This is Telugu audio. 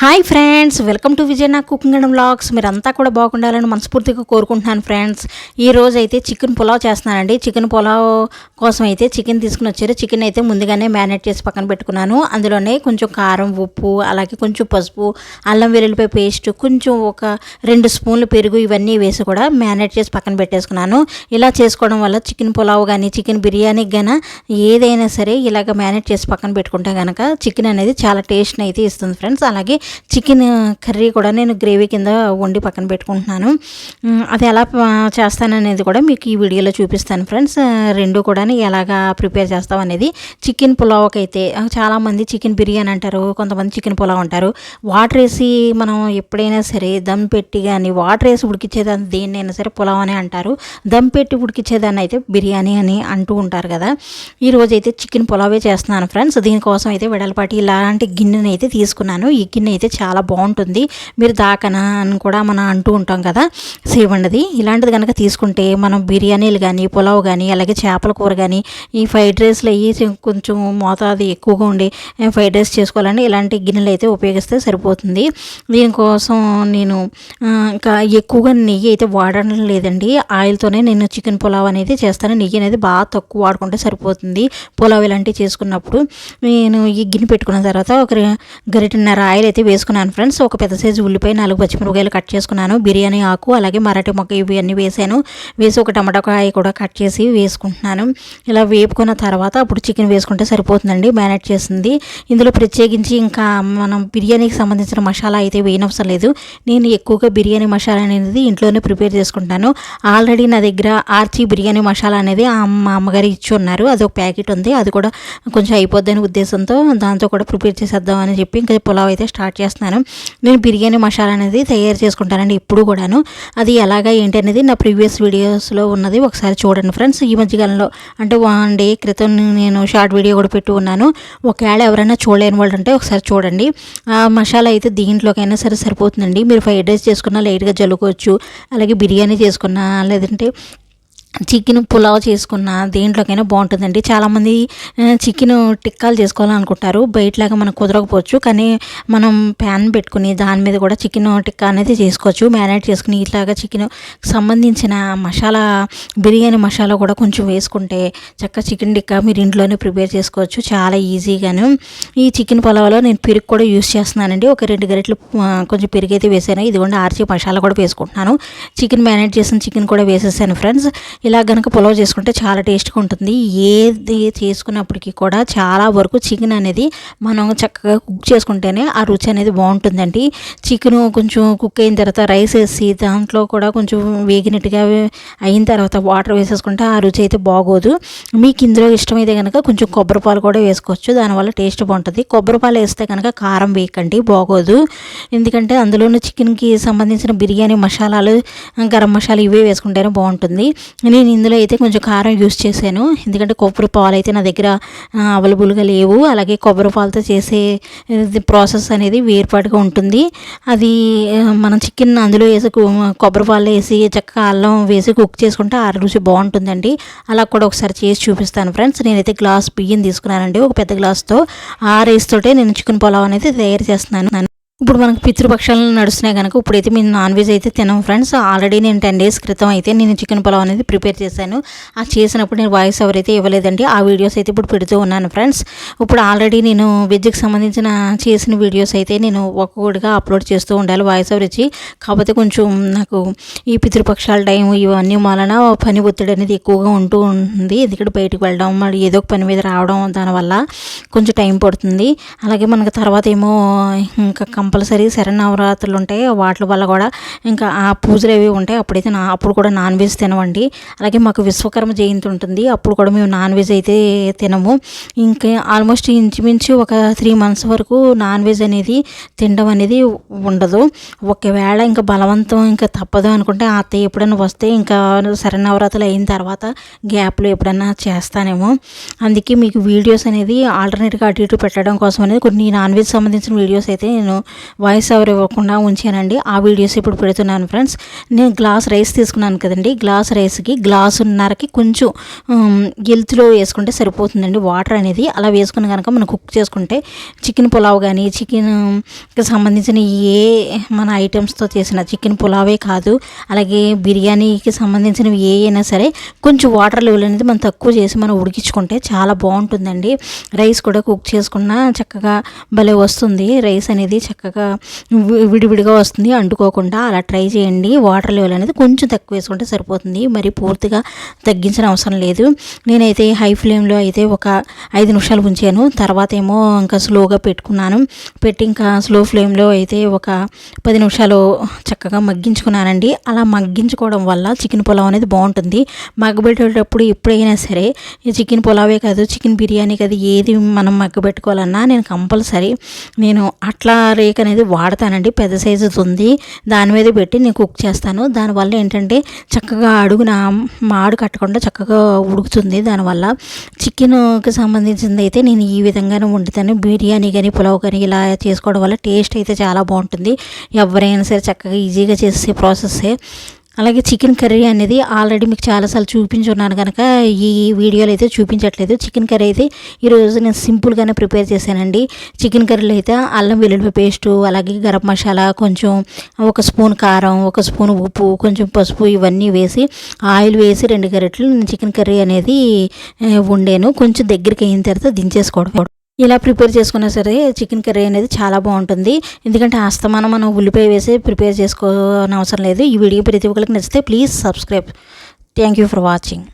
Hi friends welcome to Vijay నా కుకింగ్ అండ్ వ్లాగ్స్. మీరంతా కూడా బాగుండాలని మనస్ఫూర్తిగా కోరుకుంటున్నాను ఫ్రెండ్స్. ఈ రోజు అయితే చికెన్ పులావ్ చేస్తున్నానండి. చికెన్ పులావ్ కోసం అయితే చికెన్ తీసుకుని వచ్చారు. చికెన్ అయితే ముందుగానే మ్యారినేట్ చేసి పక్కన పెట్టుకున్నాను. అందులోనే కొంచెం కారం ఉప్పు అలాగే కొంచెం పసుపు అల్లం వెల్లుల్లిపాయ పేస్ట్ కొంచెం ఒక రెండు స్పూన్లు పెరుగు ఇవన్నీ వేసి కూడా మ్యారినేట్ చేసి పక్కన పెట్టేసుకున్నాను. ఇలా చేసుకోవడం వల్ల చికెన్ పులావ్ కానీ చికెన్ బిర్యానీకి కానీ ఏదైనా సరే ఇలాగ మ్యారినేట్ చేసి పక్కన పెట్టుకుంటే కనుక చికెన్ అనేది చాలా టేస్ట్ని అయితే ఇస్తుంది ఫ్రెండ్స్. అలాగే చికెన్ కర్రీ కూడా నేను గ్రేవీ కింద వండి పక్కన పెట్టుకుంటున్నాను. అది ఎలా చేస్తాననేది కూడా మీకు ఈ వీడియోలో చూపిస్తాను ఫ్రెండ్స్. రెండు కూడా ఎలాగా ప్రిపేర్ చేస్తాం అనేది చికెన్ పులావ్కి అయితే చాలామంది చికెన్ బిర్యానీ అంటారు కొంతమంది చికెన్ పులావ్ అంటారు. వాటర్ వేసి మనం ఎప్పుడైనా సరే దమ్ పెట్టి కానీ వాటర్ వేసి ఉడికిచ్చేదాన్ని దేన్నైనా సరే పులావ్ అని అంటారు. దమ్ పెట్టి ఉడికిచ్చేదాన్ని అయితే బిర్యానీ అని అంటూ ఉంటారు కదా. ఈరోజైతే అయితే చికెన్ పులావే చేస్తున్నాను ఫ్రెండ్స్. దీనికోసం అయితే వెడలపాటి ఇలాంటి గిన్నెని అయితే తీసుకున్నాను. ఈ గిన్నె అయితే చాలా బాగుంటుంది. మీరు దాకనా అని కూడా మనం అంటూ ఉంటాం కదా. సేవండిది ఇలాంటిది కనుక తీసుకుంటే మనం బిర్యానీలు కానీ పులావ్ కానీ అలాగే చేపల కూర కానీ ఈ ఫ్రైడ్ రైస్లు అయ్యి కొంచెం మోతాదు ఎక్కువగా ఉండి ఫ్రైడ్ రైస్ చేసుకోవాలంటే ఇలాంటి గిన్నెలు అయితే ఉపయోగిస్తే సరిపోతుంది. దీనికోసం నేను ఇంకా ఎక్కువగా నెయ్యి అయితే వాడడం లేదండి. ఆయిల్తోనే నేను చికెన్ పులావ్ అనేది చేస్తాను. నెయ్యి అనేది బాగా తక్కువ వాడుకుంటే సరిపోతుంది. పులావ్ ఇలాంటివి చేసుకున్నప్పుడు నేను ఈ గిన్నె పెట్టుకున్న తర్వాత ఒక రె- ఆయిల్ అయితే వేసుకున్నాను ఫ్రెండ్స్ ఒక పెద్ద సైజు ఉల్లిపాయ నాలుగు పచ్చిమిరపకాయలు కట్ చేసుకున్నాను. బిర్యానీ ఆకు అలాగే మరాఠీ మొక్క ఇవన్నీ వేసాను వేసి ఒక టమాటా కాయ కూడా కట్ చేసి వేసుకుంటున్నాను. ఇలా వేపుకున్న తర్వాత అప్పుడు చికెన్ వేసుకుంటే సరిపోతుందండి మ్యారినేట్ చేసింది ఇందులో ప్రత్యేకించి ఇంకా మనం బిర్యానీకి సంబంధించిన మసాలా అయితే వేయనవసరం లేదు. నేను ఎక్కువగా బిర్యానీ మసాలా అనేది ఇంట్లోనే ప్రిపేర్ చేసుకుంటాను. ఆల్రెడీ నా దగ్గర ఆర్చి బిర్యానీ మసాలా అనేది మా అమ్మగారు ఇచ్చి ఉన్నారు. అది ఒక ప్యాకెట్ ఉంది. అది కూడా కొంచెం అయిపోద్దని ఉద్దేశంతో దాంతో కూడా ప్రిపేర్ చేసేద్దాం అని చెప్పి ఇంకా పులావ్ అయితే స్టార్ట్ చేస్తున్నాను. నేను బిర్యానీ మసాలా అనేది తయారు చేసుకుంటానండి ఇప్పుడు కూడాను. అది ఎలాగా ఏంటి అనేది నా ప్రీవియస్ వీడియోస్లో ఉన్నది. ఒకసారి చూడండి ఫ్రెండ్స్. ఈ మధ్యకాలంలో అంటే వన్ డే క్రితం నేను షార్ట్ వీడియో కూడా పెట్టి ఉన్నాను. ఒకవేళ ఎవరైనా చూడలేని వాళ్ళు అంటే ఒకసారి చూడండి. ఆ మసాలా అయితే దీంట్లోకైనా సరే సరిపోతుందండి. మీరు ఫ్రైడ్ రైస్ చేసుకున్నా లైట్గా జల్లుకోవచ్చు. అలాగే బిర్యానీ చేసుకున్నా లేదంటే చికెన్ పులావ్ చేసుకున్న దేంట్లోకైనా బాగుంటుందండి. చాలామంది చికెన్ టిక్కాలు చేసుకోవాలనుకుంటారు. బయటలాగా మనకు కుదరకపోవచ్చు. కానీ మనం ప్యాన్ పెట్టుకుని దాని మీద కూడా చికెన్ టిక్కా అనేది చేసుకోవచ్చు. మ్యారినేట్ చేసుకుని ఇట్లాగా చికెన్ సంబంధించిన మసాలా బిర్యానీ మసాలా కూడా కొంచెం వేసుకుంటే చక్కగా చికెన్ టిక్కా మీరు ఇంట్లోనే ప్రిపేర్ చేసుకోవచ్చు. చాలా ఈజీగాను. ఈ చికెన్ పులావ్లో నేను పెరుగు కూడా యూస్ చేస్తున్నానండి. ఒక రెండు గరిటెలు కొంచెం పెరుగు అయితే వేసాను. ఇదిగోండి ఆర్చి మసాలా కూడా వేసుకుంటున్నాను. చికెన్ మ్యారినేట్ చేసిన చికెన్ కూడా వేసేసాను ఫ్రెండ్స్. ఇలా కనుక పులావ్ చేసుకుంటే చాలా టేస్ట్గా ఉంటుంది. ఏది చేసుకున్నప్పటికీ కూడా చాలా వరకు చికెన్ అనేది మనం చక్కగా కుక్ చేసుకుంటేనే ఆ రుచి అనేది బాగుంటుందండి. చికెన్ కొంచెం కుక్ అయిన తర్వాత రైస్ వేసి దాంట్లో కూడా కొంచెం వేగినట్టుగా అయిన తర్వాత వాటర్ వేసేసుకుంటే ఆ రుచి అయితే బాగోదు. మీకు ఇందులో ఇష్టమైతే కనుక కొంచెం కొబ్బరి పాలు కూడా వేసుకోవచ్చు. దానివల్ల టేస్ట్ బాగుంటుంది. కొబ్బరి పాలు వేస్తే కనుక కారం వేయకండి బాగోదు. ఎందుకంటే అందులోనూ చికెన్కి సంబంధించిన బిర్యానీ మసాలాలు గరం మసాలా ఇవే వేసుకుంటేనే బాగుంటుంది. నేను ఇందులో అయితే కొంచెం కారం యూస్ చేశాను. ఎందుకంటే కొబ్బరి పాలు అయితే నా దగ్గర అవైలబుల్గా లేవు. అలాగే కొబ్బరి పాలతో చేసే ప్రాసెస్ అనేది వేర్పాటుగా ఉంటుంది. అది మనం చికెన్ అందులో వేసి కొబ్బరి పాలు వేసి చక్కగా అల్లం వేసి కుక్ చేసుకుంటే ఆ రుచి బాగుంటుందండి. అలా కూడా ఒకసారి చేసి చూపిస్తాను ఫ్రెండ్స్. నేనైతే గ్లాస్ బియ్యం తీసుకున్నానండి. ఒక పెద్ద గ్లాస్తో ఆ రైస్ తోటే నేను చికెన్ పులావ్ అనేది తయారు చేస్తున్నాను. ఇప్పుడు మనకు పితృపక్షాలు నడుస్తున్నాయి కనుక ఇప్పుడైతే మేము నాన్ వెజ్ అయితే తినాం ఫ్రెండ్స్ ఆల్రెడీ నేను టెన్ డేస్ క్రితం అయితే నేను చికెన్ పులావ్ అనేది ప్రిపేర్ చేశాను. ఆ చేసినప్పుడు నేను వాయిస్ ఎవరైతే ఇవ్వలేదండి. ఆ వీడియోస్ అయితే ఇప్పుడు పెడుతూ ఉన్నాను ఫ్రెండ్స్ ఇప్పుడు ఆల్రెడీ నేను వెజ్కి సంబంధించిన చేసిన వీడియోస్ అయితే నేను ఒక్కొక్కటిగా అప్లోడ్ చేస్తూ ఉండాలి వాయిస్ ఓవర్ ఇచ్చి. కాకపోతే కొంచెం నాకు ఈ పితృపక్షాల టైం ఇవన్నీ వలన పని ఒత్తిడి అనేది ఎక్కువగా ఉంటూ ఉంటుంది ఎందుకంటే బయటకు వెళ్ళడం మరి ఏదో ఒక పని మీద రావడం దానివల్ల కొంచెం టైం పడుతుంది. అలాగే మనకు తర్వాత ఏమో ఇంకా కంపల్సరీ శరణవరాత్రులు ఉంటాయి. వాటి వల్ల కూడా ఇంకా ఆ పూజలు అవి ఉంటాయి అప్పుడైతే నా అప్పుడు కూడా నాన్ వెజ్ తినమండి అలాగే మాకు విశ్వకర్మ జయంతి ఉంటుంది. అప్పుడు కూడా మేము నాన్ వెజ్ అయితే తినము. ఇంకా ఆల్మోస్ట్ ఇంచుమించు ఒక త్రీ మంత్స్ వరకు నాన్ వెజ్ అనేది తినడం అనేది ఉండదు. ఒకవేళ ఇంకా బలవంతం ఇంకా తప్పదు అనుకుంటే అత్తయ్య ఎప్పుడైనా వస్తే ఇంకా శరణవరాత్రులు అయిన తర్వాత గ్యాప్లో ఎప్పుడైనా చేస్తానేమో. అందుకే మీకు వీడియోస్ అనేది ఆల్టర్నేట్గా అటు ఇటు పెట్టడం కోసం అనేది కొన్ని నాన్ వెజ్ సంబంధించిన వీడియోస్ అయితే నేను వాయిస్ ఓవర్ ఇవ్వకుండా ఉంచానండి. ఆ వీడియోస్ ఇప్పుడు పెడుతున్నాను ఫ్రెండ్స్. నేను గ్లాస్ రైస్ తీసుకున్నాను కదండి. గ్లాస్ రైస్కి గ్లాసున్నరకి కొంచెం ఉమ్, గెలుతులో వేసుకుంటే సరిపోతుందండి. వాటర్ అనేది అలా వేసుకుని కనుక మనం కుక్ చేసుకుంటే చికెన్ పులావ్ కానీ చికెన్కి సంబంధించిన ఏ మన ఐటమ్స్తో చేసిన చికెన్ పులావే కాదు. అలాగే బిర్యానీకి సంబంధించినవి ఏ అయినా సరే కొంచెం వాటర్ లెవెల్ అనేది మనం తక్కువ చేసి మనం ఉడికించుకుంటే చాలా బాగుంటుందండి. రైస్ కూడా కుక్ చేసుకున్న చక్కగా భలే వస్తుంది. రైస్ అనేది చక్కగా చక్కగా విడివిడిగా వస్తుంది. అంటుకోకుండా అలా ట్రై చేయండి. వాటర్ లెవెల్ అనేది కొంచెం తక్కువ వేసుకుంటే సరిపోతుంది. మరి పూర్తిగా తగ్గించిన అవసరం లేదు. నేనైతే హై ఫ్లేమ్లో అయితే ఒక ఐదు నిమిషాలు ఉంచాను. తర్వాత ఏమో ఇంకా స్లోగా పెట్టుకున్నాను. పెట్టి ఇంకా స్లో ఫ్లేమ్లో అయితే ఒక పది నిమిషాలు చక్కగా మగ్గించుకున్నానండి. అలా మగ్గించుకోవడం వల్ల చికెన్ పులావ్ అనేది బాగుంటుంది. మగ్గబెట్టేటప్పుడు ఎప్పుడైనా సరే చికెన్ పులావే కాదు చికెన్ బిర్యానీ కాదు ఏది మనం మగ్గబెట్టుకోవాలన్నా నేను కంపల్సరీ నేను అట్లా రేక్ అనేది వాడతానండి. పెద్ద సైజు ఉంది. దాని మీద పెట్టి నేను కుక్ చేస్తాను. దానివల్ల ఏంటంటే చక్కగా అడుగున మాడు కట్టకుండా చక్కగా ఉడుకుతుంది. దానివల్ల చికెన్కి సంబంధించింది అయితే నేను ఈ విధంగానే వండుతాను. బిర్యానీ కానీ పులావ్ కానీ ఇలా చేసుకోవడం వల్ల టేస్ట్ అయితే చాలా బాగుంటుంది. ఎవరైనా సరే చక్కగా ఈజీగా చేసే ప్రాసెస్సే. అలాగే చికెన్ కర్రీ అనేది ఆల్రెడీ మీకు చాలాసార్లు చూపించున్నాను కనుక ఈ వీడియోలో అయితే చూపించట్లేదు. చికెన్ కర్రీ అయితే ఈరోజు నేను సింపుల్గానే ప్రిపేర్ చేశానండి. చికెన్ కర్రీలో అయితే అల్లం వెల్లుల్లి పేస్టు అలాగే గరం మసాలా కొంచెం ఒక స్పూన్ కారం ఒక స్పూన్ ఉప్పు కొంచెం పసుపు ఇవన్నీ వేసి ఆయిల్ వేసి రెండు గరెట్లు నేను చికెన్ కర్రీ అనేది వండాను. కొంచెం దగ్గరికి అయిన తర్వాత దించేసుకోవడం. ఇలా ప్రిపేర్ చేసుకున్నా సరే చికెన్ కర్రీ అనేది చాలా బాగుంటుంది. ఎందుకంటే ఆస్తమానం మనం ఉల్లిపాయ వేసి ప్రిపేర్ చేసుకోనవసరం లేదు. ఈ వీడియో ప్రతి ఒక్కరికి నచ్చితే please subscribe. Thank you for watching